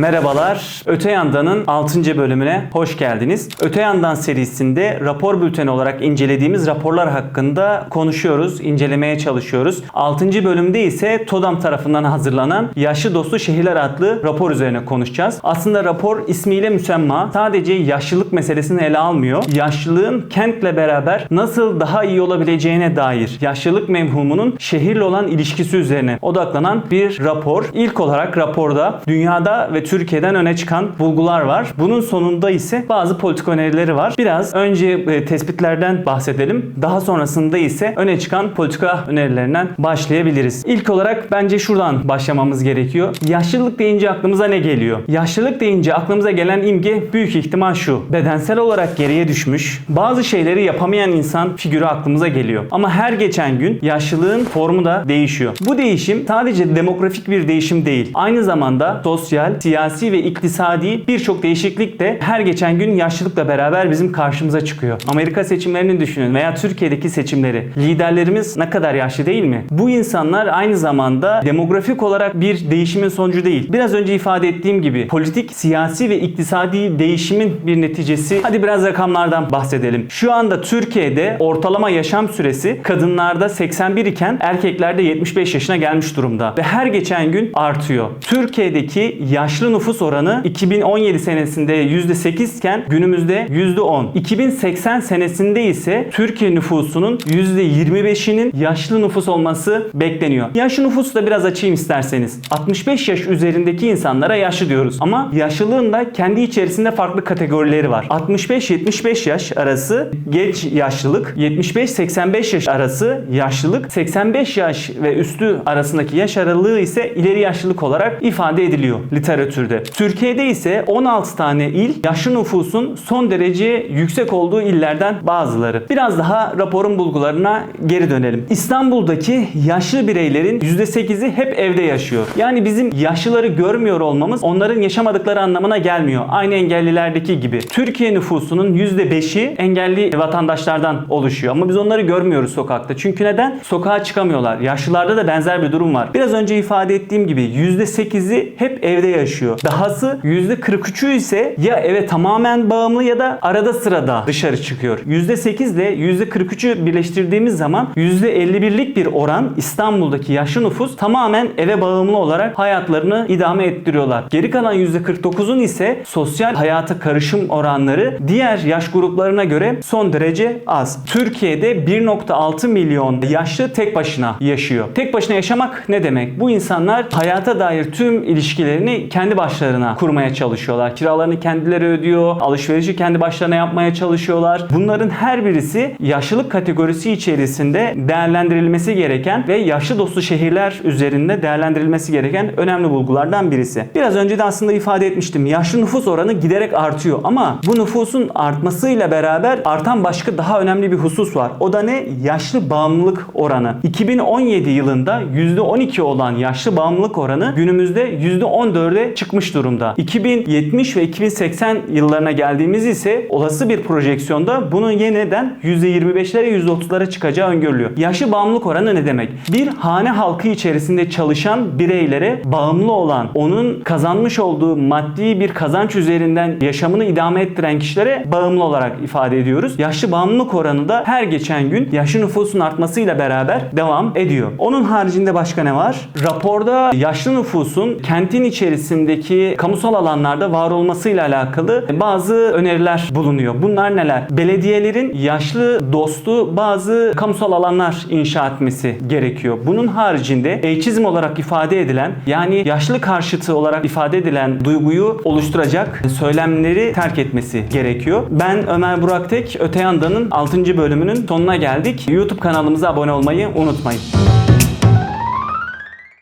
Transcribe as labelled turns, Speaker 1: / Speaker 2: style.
Speaker 1: Merhabalar. Öte Yandan'ın 6. bölümüne hoş geldiniz. Öte Yandan serisinde rapor bülteni olarak incelediğimiz raporlar hakkında konuşuyoruz, incelemeye çalışıyoruz. 6. bölümde ise TODAM tarafından hazırlanan Yaşlı Dostu Şehirler adlı rapor üzerine konuşacağız. Aslında rapor ismiyle müsemma. Sadece yaşlılık meselesini ele almıyor. Yaşlılığın kentle beraber nasıl daha iyi olabileceğine dair yaşlılık mevhumunun şehirle olan ilişkisi üzerine odaklanan bir rapor. İlk olarak raporda dünyada ve Türkiye'den öne çıkan bulgular var. Bunun sonunda ise bazı politik önerileri var. Biraz önce e, tespitlerden bahsedelim. Daha sonrasında ise öne çıkan politika önerilerinden başlayabiliriz. İlk olarak bence şuradan başlamamız gerekiyor. Yaşlılık deyince aklımıza ne geliyor? Yaşlılık deyince aklımıza gelen imge büyük ihtimal şu. Bedensel olarak geriye düşmüş, bazı şeyleri yapamayan insan figürü aklımıza geliyor. Ama her geçen gün yaşlılığın formu da değişiyor. Bu değişim sadece demografik bir değişim değil. Aynı zamanda sosyal, siyasi ve iktisadi birçok değişiklik de her geçen gün yaşlılıkla beraber bizim karşımıza çıkıyor. Amerika seçimlerini düşünün veya Türkiye'deki seçimleri. Liderlerimiz ne kadar yaşlı değil mi? Bu insanlar aynı zamanda demografik olarak bir değişimin sonucu değil. Biraz önce ifade ettiğim gibi politik, siyasi ve iktisadi değişimin bir neticesi. Hadi biraz rakamlardan bahsedelim. Şu anda Türkiye'de ortalama yaşam süresi kadınlarda 81 iken erkeklerde 75 yaşına gelmiş durumda ve her geçen gün artıyor. Türkiye'deki yaşlı nüfus oranı 2017 senesinde %8 iken günümüzde %10. 2080 senesinde ise Türkiye nüfusunun %25'inin yaşlı nüfus olması bekleniyor. Yaşlı nüfusu da biraz açayım isterseniz. 65 yaş üzerindeki insanlara yaşlı diyoruz ama yaşlılığın da kendi içerisinde farklı kategorileri var. 65-75 yaş arası geç yaşlılık, 75-85 yaş arası yaşlılık, 85 yaş ve üstü arasındaki yaş aralığı ise ileri yaşlılık olarak ifade ediliyor literatürde. Türkiye'de ise 16 tane il yaşlı nüfusun son derece yüksek olduğu illerden bazıları. Biraz daha raporun bulgularına geri dönelim. İstanbul'daki yaşlı bireylerin %8'i hep evde yaşıyor. Yani bizim yaşlıları görmüyor olmamız onların yaşamadıkları anlamına gelmiyor. Aynı engellilerdeki gibi. Türkiye nüfusunun %5'i engelli vatandaşlardan oluşuyor. Ama biz onları görmüyoruz sokakta. Çünkü neden? Sokağa çıkamıyorlar. Yaşlılarda da benzer bir durum var. Biraz önce ifade ettiğim gibi %8'i hep evde yaşıyor. Dahası %43'ü ise ya eve tamamen bağımlı ya da arada sırada dışarı çıkıyor. %8 ile %43'ü birleştirdiğimiz zaman %51'lik bir oran İstanbul'daki yaşlı nüfus tamamen eve bağımlı olarak hayatlarını idame ettiriyorlar. Geri kalan %49'un ise sosyal hayata karışım oranları diğer yaş gruplarına göre son derece az. Türkiye'de 1.6 milyon yaşlı tek başına yaşıyor. Tek başına yaşamak ne demek? Bu insanlar hayata dair tüm ilişkilerini kendi başlarına kurmaya çalışıyorlar. Kiralarını kendileri ödüyor, alışverişi kendi başlarına yapmaya çalışıyorlar. Bunların her birisi yaşlılık kategorisi içerisinde değerlendirilmesi gereken ve yaşlı dostu şehirler üzerinde değerlendirilmesi gereken önemli bulgulardan birisi. Biraz önce de aslında ifade etmiştim. Yaşlı nüfus oranı giderek artıyor ama bu nüfusun artmasıyla beraber artan başka daha önemli bir husus var. O da ne? Yaşlı bağımlılık oranı. 2017 yılında %12 olan yaşlı bağımlılılık oranı günümüzde %14'e çıkmış durumda. 2070 ve 2080 yıllarına geldiğimiz ise olası bir projeksiyonda bunun yeniden %25'lere %30'lara çıkacağı öngörülüyor. Yaşlı bağımlılık oranı ne demek? Bir hane halkı içerisinde çalışan bireylere bağımlı olan, onun kazanmış olduğu maddi bir kazanç üzerinden yaşamını idame ettiren kişilere bağımlı olarak ifade ediyoruz. Yaşlı bağımlılık oranı da her geçen gün yaşlı nüfusun artmasıyla beraber devam ediyor. Onun haricinde başka ne var? Raporda yaşlı nüfusun kentin içerisindeki kamusal alanlarda var olmasıyla alakalı bazı öneriler bulunuyor. Bunlar neler? Belediyelerin yaşlı dostu bazı kamusal alanlar inşa etmesi gerekiyor. Bunun haricinde eğitizm olarak ifade edilen yani yaşlı karşıtı olarak ifade edilen duyguyu oluşturacak söylemleri terk etmesi gerekiyor. Ben Ömer Burak Tek, Öte Yandan'ın 6. bölümünün sonuna geldik. YouTube kanalımıza abone olmayı unutmayın.